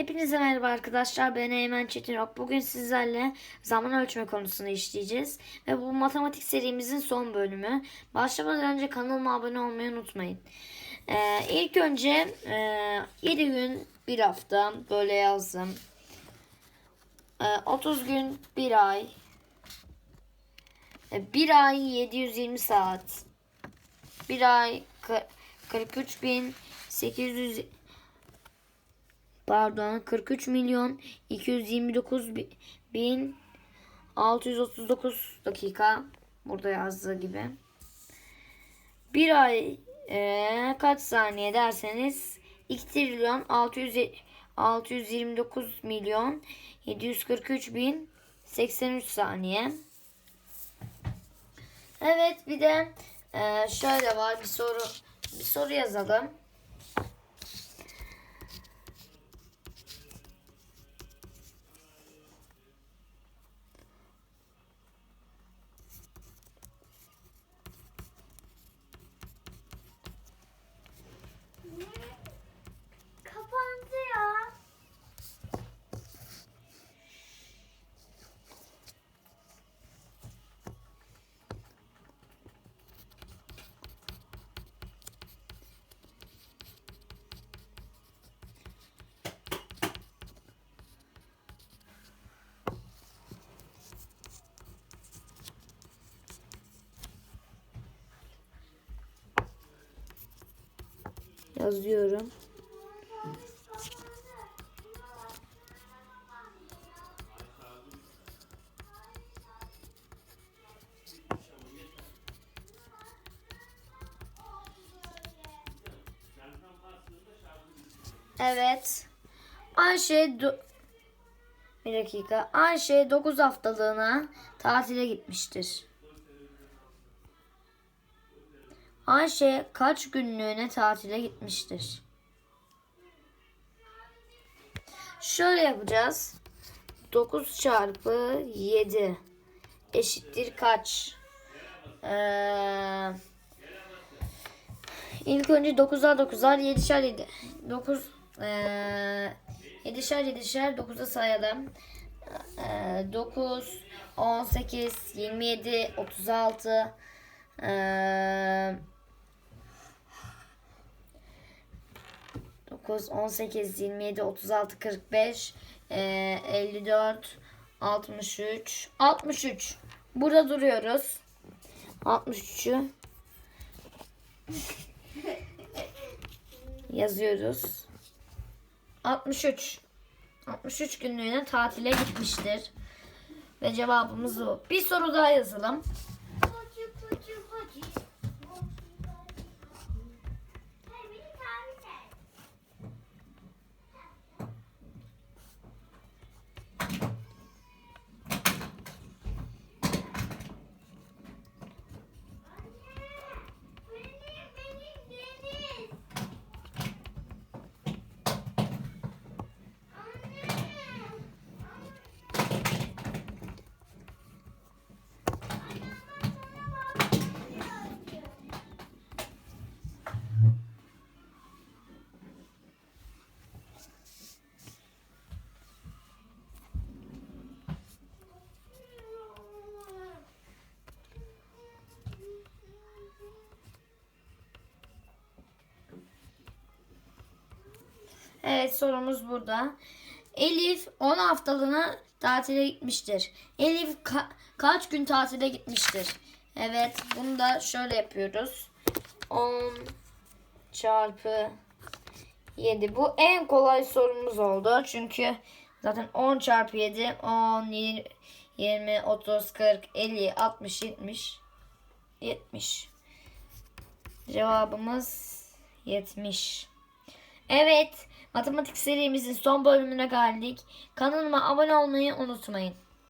Hepinize merhaba arkadaşlar. Ben Eymen Çetinok. Bugün sizlerle zaman ölçme konusunu işleyeceğiz. Ve bu matematik serimizin son bölümü. Başlamadan önce kanalıma abone olmayı unutmayın. Ee, ilk önce e, 7 gün bir hafta böyle yazdım. Ee, 30 gün bir ay. Ee, bir ay 720 saat. Bir ay 43 bin 800 pardon 43 milyon 229 bi- bin 639 dakika burada yazdığı gibi. Bir ay eee, kaç saniye derseniz 2 trilyon 600 629 milyon 743 bin 83 saniye. Evet bir de eee, şöyle var bir soru bir soru yazalım. Yazıyorum. Evet. Ayşe bir dakika. Ayşe 9 haftalığına tatile gitmiştir. Ayşe kaç günlüğüne tatile gitmiştir? Şöyle yapacağız. 9 çarpı 7 eşittir kaç? Ee, ilk önce 9'ar 9'ar 7'şer 7. 9 ee, 7'şer 7'şer 9'a sayalım. Ee, 9 18 27 36 ee, 9, 18, 27, 36, 45, ee, 54, 63, 63. Burada duruyoruz. 63'ü yazıyoruz. 63. 63 günlüğüne tatile gitmiştir. Ve cevabımız bu. Bir soru daha yazalım. Evet sorumuz burada. Elif 10 haftalığına tatile gitmiştir. Elif ka- kaç gün tatile gitmiştir? Evet bunu da şöyle yapıyoruz. 10 çarpı 7. Bu en kolay sorumuz oldu. Çünkü zaten 10 çarpı 7 10, 20, 30, 40, 50, 60, 70 70. Cevabımız 70. Evet, matematik serimizin son bölümüne geldik. Kanalıma abone olmayı unutmayın.